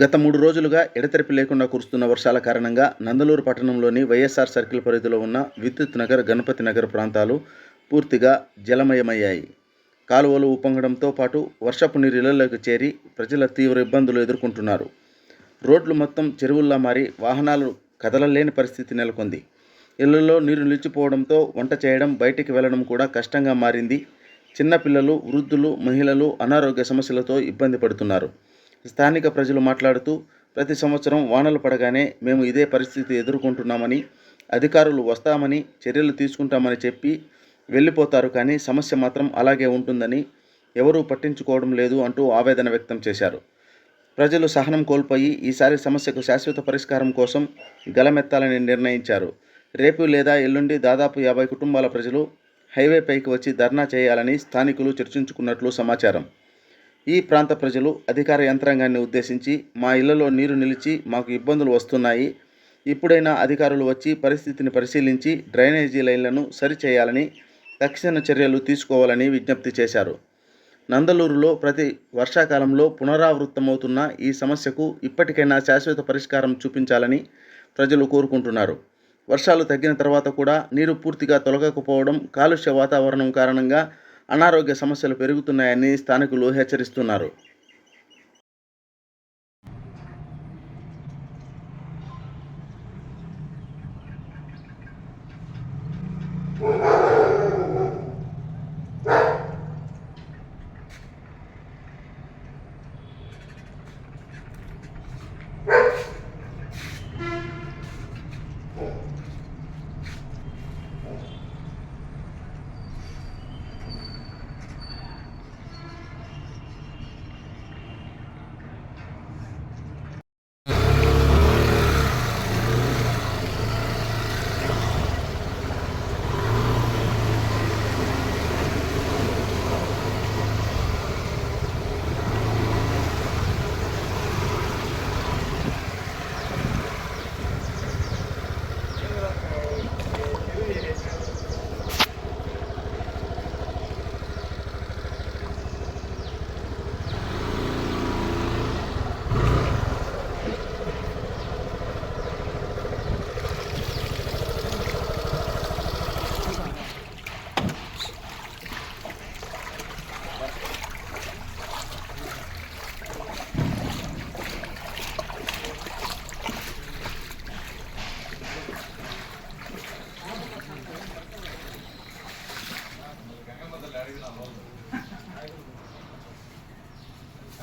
గత మూడు రోజులుగా ఎడతెరిపి లేకుండా కురుస్తున్న వర్షాల కారణంగా నందలూరు పట్టణంలోని వైఎస్ఆర్ సర్కిల్ పరిధిలో ఉన్న విద్యుత్ నగర్ గణపతి నగర్ ప్రాంతాలు పూర్తిగా జలమయమయ్యాయి. కాలువలు ఉప్పొంగడంతో పాటు వర్షపు నీరు ఇళ్ళలోకి చేరి ప్రజల తీవ్ర ఇబ్బందులు ఎదుర్కొంటున్నారు. రోడ్లు మొత్తం చెరువుల్లా మారి వాహనాలు కదలలేని పరిస్థితి నెలకొంది. ఇళ్ళలో నీరు నిలిచిపోవడంతో వంట చేయడం బయటికి వెళ్ళడం కూడా కష్టంగా మారింది. చిన్నపిల్లలు వృద్ధులు మహిళలు అనారోగ్య సమస్యలతో ఇబ్బంది పడుతున్నారు. స్థానిక ప్రజలు మాట్లాడుతూ ప్రతి సంవత్సరం వానలు పడగానే మేము ఇదే పరిస్థితి ఎదుర్కొంటున్నామని అధికారులు వస్తామని చర్యలు తీసుకుంటామని చెప్పి వెళ్ళిపోతారు కానీ సమస్య మాత్రం అలాగే ఉంటుందని ఎవరూ పట్టించుకోవడం లేదు అంటూ ఆవేదన వ్యక్తం చేశారు. ప్రజలు సహనం కోల్పోయి ఈసారి సమస్యకు శాశ్వత పరిష్కారం కోసం గలమెత్తాలని నిర్ణయించారు. రేపు లేదా ఎల్లుండి దాదాపు యాభై కుటుంబాల ప్రజలు హైవే పైకి వచ్చి ధర్నా చేయాలని స్థానికులు చర్చించుకున్నట్లు సమాచారం. ఈ ప్రాంత ప్రజలు అధికార యంత్రాంగాన్ని ఉద్దేశించి మా ఇళ్ళలో నీరు నిలిచి మాకు ఇబ్బందులు వస్తున్నాయి. ఇప్పుడైనా అధికారులు వచ్చి పరిస్థితిని పరిశీలించి డ్రైనేజీ లైన్లను సరిచేయాలని తక్షణ చర్యలు తీసుకోవాలని విజ్ఞప్తి చేశారు. నందలూరులో ప్రతి వర్షాకాలంలో పునరావృతమవుతున్న ఈ సమస్యకు ఇప్పటికైనా శాశ్వత పరిష్కారం చూపించాలని ప్రజలు కోరుకుంటున్నారు. వర్షాలు తగ్గిన తర్వాత కూడా నీరు పూర్తిగా తొలగకపోవడం కాలుష్య వాతావరణం కారణంగా అనారోగ్య సమస్యలు పెరుగుతున్నాయని స్థానికులు హెచ్చరిస్తున్నారు. Oh